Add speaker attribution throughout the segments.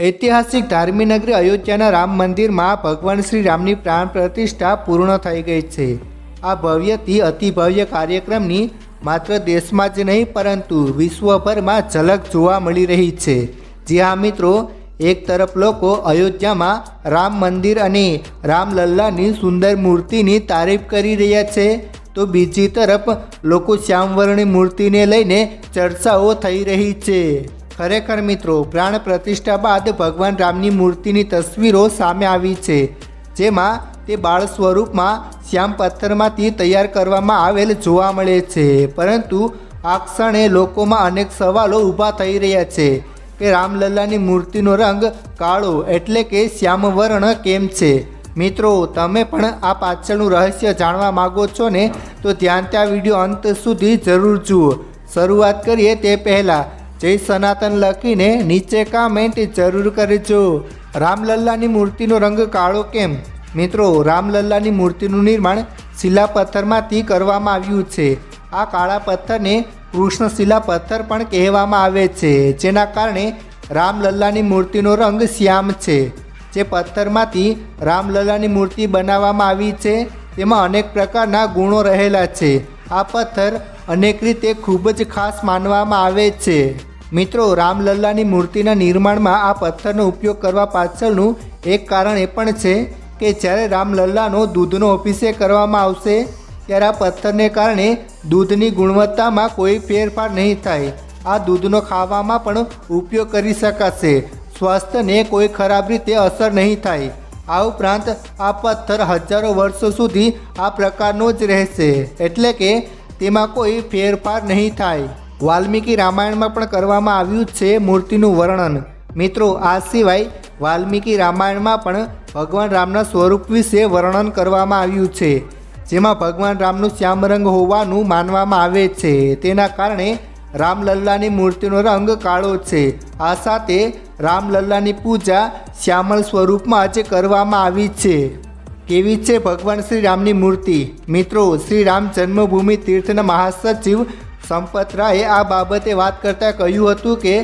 Speaker 1: ઐતિહાસિક ધાર્મિક નગરી અયોધ્યાના રામ મંદિરમાં ભગવાન શ્રી રામની પ્રાણ પ્રતિષ્ઠા પૂર્ણ થઈ ગઈ છે. આ ભવ્યથી અતિ ભવ્ય કાર્યક્રમની માત્ર દેશમાં જ નહીં, પરંતુ વિશ્વભરમાં ઝલક જોવા મળી રહી છે. જી હા, મિત્રો, એક તરફ લોકો અયોધ્યામાં રામ મંદિર અને રામલલ્લાની સુંદર મૂર્તિની તારીફ કરી રહ્યા છે, તો બીજી તરફ લોકો શ્યામવર્ણી મૂર્તિને લઈને ચર્ચાઓ થઈ રહી છે. ખરેખર મિત્રો, પ્રાણ પ્રતિષ્ઠા બાદ ભગવાન રામની મૂર્તિની તસવીરો સામે આવી છે, જેમાં તે બાળ સ્વરૂપમાં શ્યામ પથ્થરમાંથી તૈયાર કરવામાં આવેલ જોવા મળે છે. પરંતુ આ ક્ષણે લોકોમાં અનેક સવાલો ઊભા થઈ રહ્યા છે કે રામલલ્લાની મૂર્તિનો રંગ કાળો એટલે કે શ્યામવર્ણ કેમ છે? મિત્રો, તમે પણ આ પાછળનું રહસ્ય જાણવા માગો છો ને, તો ધ્યાન ત્યાં વીડિયો અંત સુધી જરૂર જુઓ. શરૂઆત કરીએ તે પહેલાં જય સનાતન લખીને નીચે કામેન્ટ જરૂર કરજો. રામલલ્લાની મૂર્તિનો રંગ કાળો કેમ? મિત્રો, રામલલ્લાની મૂર્તિનું નિર્માણ શિલા પથ્થરમાંથી કરવામાં આવ્યું છે. આ કાળા પથ્થરને કૃષ્ણ શિલા પથ્થર પણ કહેવામાં આવે છે, જેના કારણે રામલલ્લાની મૂર્તિનો રંગ શ્યામ છે. જે પથ્થરમાંથી રામલલ્લાની મૂર્તિ બનાવવામાં આવી છે, તેમાં અનેક પ્રકારના ગુણો રહેલા છે. આ પથ્થર અનેક રીતે ખૂબ જ ખાસ માનવામાં આવે છે. મિત્રો, રામલલ્લાની મૂર્તિના નિર્માણમાં આ પથ્થરનો ઉપયોગ કરવા પાછળનું એક કારણ એ પણ છે કે જ્યારે રામલલ્લાનો દૂધનો અભિષેક કરવામાં આવશે, ત્યારે આ પથ્થરને કારણે દૂધની ગુણવત્તામાં કોઈ ફેરફાર નહીં થાય. આ દૂધનો ખાવામાં પણ ઉપયોગ કરી શકાશે. સ્વાસ્થ્યને કોઈ ખરાબ રીતે અસર નહીં થાય. આ ઉપરાંત, આ પથ્થર હજારો વર્ષો સુધી આ પ્રકારનો જ રહેશે. એટલે કે તેમાં કોઈ ફેરફાર નહીં થાય. વાલ્મીકી રામાયણમાં પણ કરવામાં આવ્યું છે મૂર્તિનું વર્ણન. મિત્રો, આ સિવાય વાલ્મીકી રામાયણમાં પણ ભગવાન રામના સ્વરૂપ વિશે વર્ણન કરવામાં આવ્યું છે. જેમાં ભગવાન રામનું શ્યામ રંગ હોવાનું માનવામાં આવે છે. તેના કારણે રામલલ્લાની મૂર્તિનો રંગ કાળો છે. આ સાથે રામલલ્લાની પૂજા શ્યામળ સ્વરૂપમાં આજે કરવામાં આવી છે. કેવી છે ભગવાન શ્રી રામની મૂર્તિ? મિત્રો શ્રી રામ જન્મભૂમિ તીર્થના મહાસચિવ સંપત રાયે આ બાબતે વાત કરતાં કહ્યું હતું કે,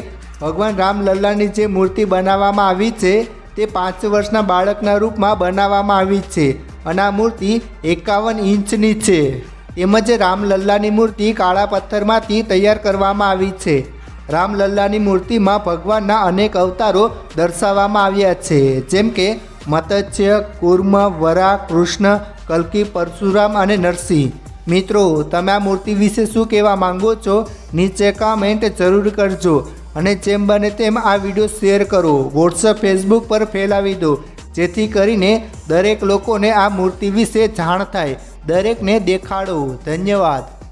Speaker 1: ભગવાન રામલલ્લાની જે મૂર્તિ બનાવવામાં આવી છે, તે પાંચ વર્ષના બાળકના રૂપમાં બનાવવામાં આવી છે અને આ મૂર્તિ એકાવન ઇંચની છે. તેમજ રામલલ્લાની મૂર્તિ કાળા પથ્થરમાંથી તૈયાર કરવામાં આવી છે. રામલલ્લાની મૂર્તિમાં ભગવાનના અનેક અવતારો દર્શાવવામાં આવ્યા છે, જેમ કે મત્સ્ય, કુર્મ વરા કૃષ્ણ, કલ્કી, પરશુરામ અને નરસિંહ. મિત્રો, તમે આ મૂર્તિ વિશે શું કહેવા માંગો છો? નીચે કામેન્ટ જરૂર કરજો અને જેમ બને તેમ આ વીડિયો શેર કરો. વોટ્સઅપ ફેસબુક પર ફેલાવી દો. જેથી કરીને દરેક લોકોને આ મૂર્તિ વિશે જાણ થાય. દરેકને દેખાડો. ધન્યવાદ.